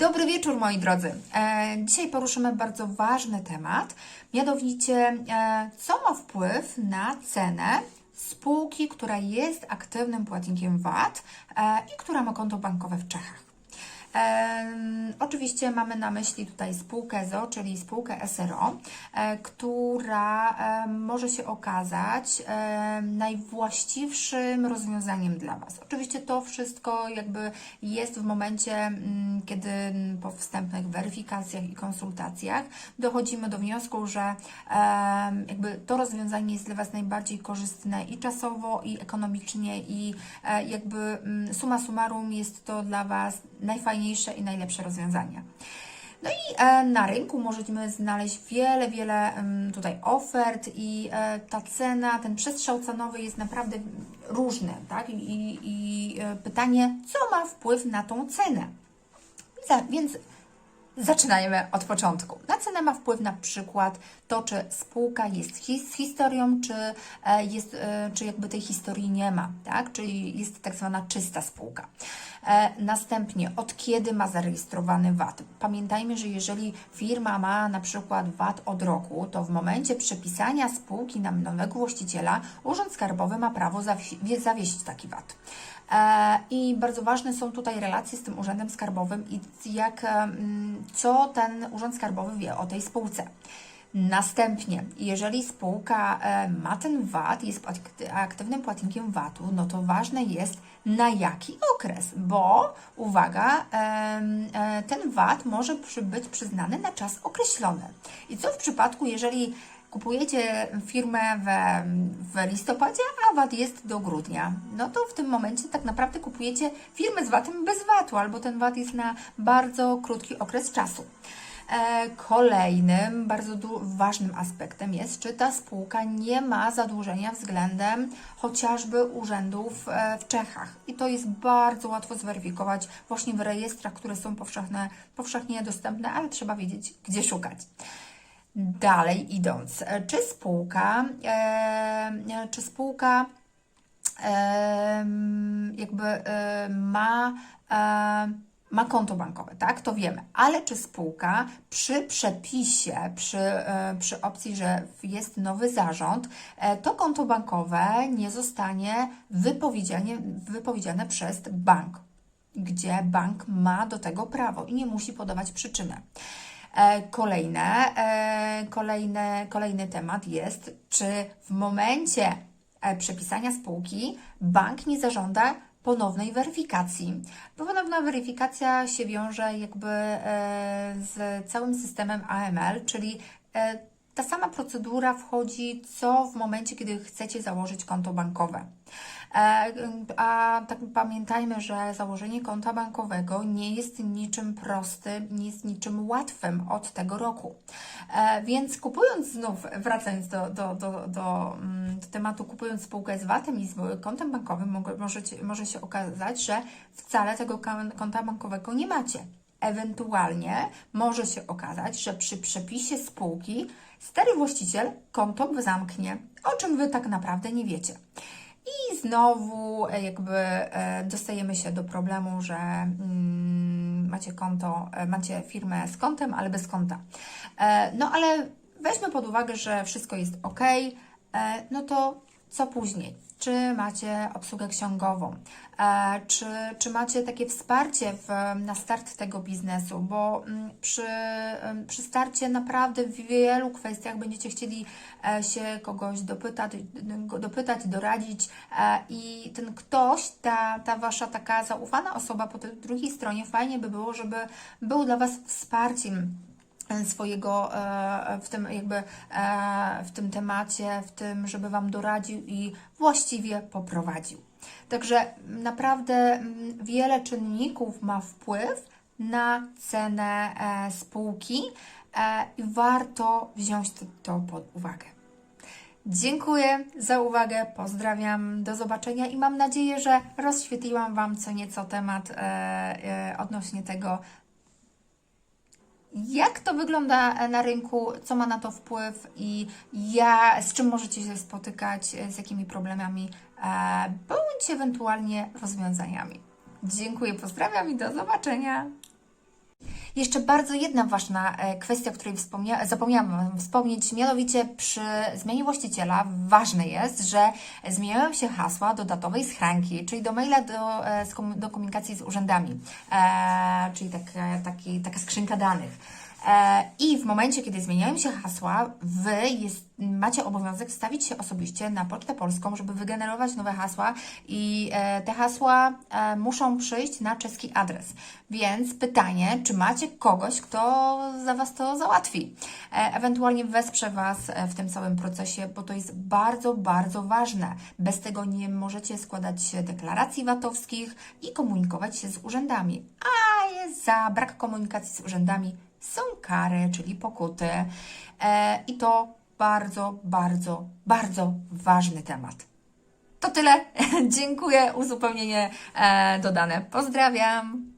Dobry wieczór, moi drodzy. E, dzisiaj poruszymy bardzo ważny temat, mianowicie e, co ma wpływ na cenę spółki, która jest aktywnym płatnikiem VAT e, i która ma konto bankowe w Czechach. Oczywiście mamy na myśli tutaj spółkę ZO, czyli spółkę SRO, e, która może się okazać najwłaściwszym rozwiązaniem dla Was. Oczywiście to wszystko jakby jest w momencie, mm, kiedy po wstępnych weryfikacjach i konsultacjach dochodzimy do wniosku, że jakby to rozwiązanie jest dla Was najbardziej korzystne i czasowo, i ekonomicznie, i e, jakby mm, summa summarum jest to dla Was najfajniejsze i najlepsze rozwiązanie. No i e, na rynku możemy znaleźć wiele, wiele tutaj ofert i e, ta cena, ten przestrzał cenowy jest naprawdę różny, tak? I, i, e, pytanie, co ma wpływ na tą cenę? Więc Zaczynajmy od początku. Na cenę ma wpływ na przykład to, czy spółka jest hi- z historią, czy, jest, czy jakby tej historii nie ma, tak? Czyli jest tak zwana czysta spółka. E, Następnie, od kiedy ma zarejestrowany VAT? Pamiętajmy, że jeżeli firma ma na przykład VAT od roku, to w momencie przepisania spółki na nowego właściciela Urząd Skarbowy ma prawo zawi- zawiesić taki VAT. E, I bardzo ważne są tutaj relacje z tym Urzędem Skarbowym i jak, co ten Urząd Skarbowy wie o tej spółce. Następnie, jeżeli spółka e, ma ten VAT, jest akty- aktywnym płatnikiem VAT-u, no to ważne jest na jaki okres, bo uwaga, e, ten VAT może być przyznany na czas określony. I co w przypadku, jeżeli kupujecie firmę w listopadzie, a VAT jest do grudnia, no to w tym momencie tak naprawdę kupujecie firmę z VAT-em bez VAT-u, albo ten VAT jest na bardzo krótki okres czasu. E, Kolejnym bardzo ważnym aspektem jest, czy ta spółka nie ma zadłużenia względem chociażby urzędów e, w Czechach. I to jest bardzo łatwo zweryfikować właśnie w rejestrach, które są powszechne, powszechnie dostępne, ale trzeba wiedzieć, gdzie szukać. Dalej idąc, e, czy spółka, czy spółka jakby ma, ma konto bankowe, tak? To wiemy. Ale czy spółka przy przepisie, przy, e, przy opcji, że jest nowy zarząd, e, to konto bankowe nie zostanie wypowiedziane, wypowiedziane przez bank, gdzie bank ma do tego prawo i nie musi podawać przyczyny. E, Kolejne, kolejne, kolejny temat jest, czy w momencie przepisania spółki bank nie zażąda ponownej weryfikacji. Ponowna weryfikacja się wiąże jakby e, z całym systemem AML, czyli e, ta sama procedura wchodzi co w momencie, kiedy chcecie założyć konto bankowe. E, A tak pamiętajmy, że założenie konta bankowego nie jest niczym prostym, nie jest niczym łatwym od tego roku. E, Więc kupując znów, wracając do, do, do, do, mm, do tematu, kupując spółkę z VAT-em i z kontem bankowym, możecie, może się okazać, że wcale tego konta bankowego nie macie. Ewentualnie może się okazać, że przy przepisie spółki stary właściciel konto zamknie, o czym Wy tak naprawdę nie wiecie. I znowu e, jakby e, dostajemy się do problemu, że mm, macie konto, e, macie firmę z kontem, ale bez konta. No ale weźmy pod uwagę, że wszystko jest ok, no to co później? Czy macie obsługę księgową? E, czy, czy macie takie wsparcie w, na start tego biznesu? Bo mm, przy, przy starcie naprawdę w wielu kwestiach będziecie chcieli e, się kogoś dopytać, dopytać doradzić e, i ten ktoś, ta, ta Wasza taka zaufana osoba po tej drugiej stronie, fajnie by było, żeby był dla Was wsparciem swojego e, w tym jakby e, w tym temacie, w tym, żeby Wam doradził i właściwie poprowadził. Także naprawdę mm, wiele czynników ma wpływ na cenę e, spółki i warto wziąć to, pod uwagę. Dziękuję za uwagę, pozdrawiam, do zobaczenia i mam nadzieję, że rozświetliłam Wam co nieco temat odnośnie tego, jak to wygląda na rynku, co ma na to wpływ i ja, z czym możecie się spotykać, z jakimi problemami, e, bądź ewentualnie rozwiązaniami. Dziękuję, pozdrawiam i do zobaczenia. Jeszcze bardzo jedna ważna e, kwestia, o której wspomnia- zapomniałam wspomnieć, mianowicie przy zmianie właściciela ważne jest, że zmieniają się hasła do datowej schranki, czyli do maila do, e, do komunikacji z urzędami, e, czyli taka, taki, taka skrzynka danych. E, I w momencie, kiedy zmieniają się hasła, Wy jest, macie obowiązek wstawić się osobiście na Pocztę Polską, żeby wygenerować nowe hasła i e, te hasła e, muszą przyjść na czeski adres. Więc pytanie, czy macie kogoś, kto za Was to załatwi? Ewentualnie wesprze Was w tym całym procesie, bo to jest bardzo, bardzo ważne. Bez tego nie możecie składać deklaracji VAT-owskich i komunikować się z urzędami. A jest za brak komunikacji z urzędami są kary, czyli pokuty. E, I to bardzo, bardzo, bardzo ważny temat. To tyle. Dziękuję. Uzupełnienie e, dodane. Pozdrawiam.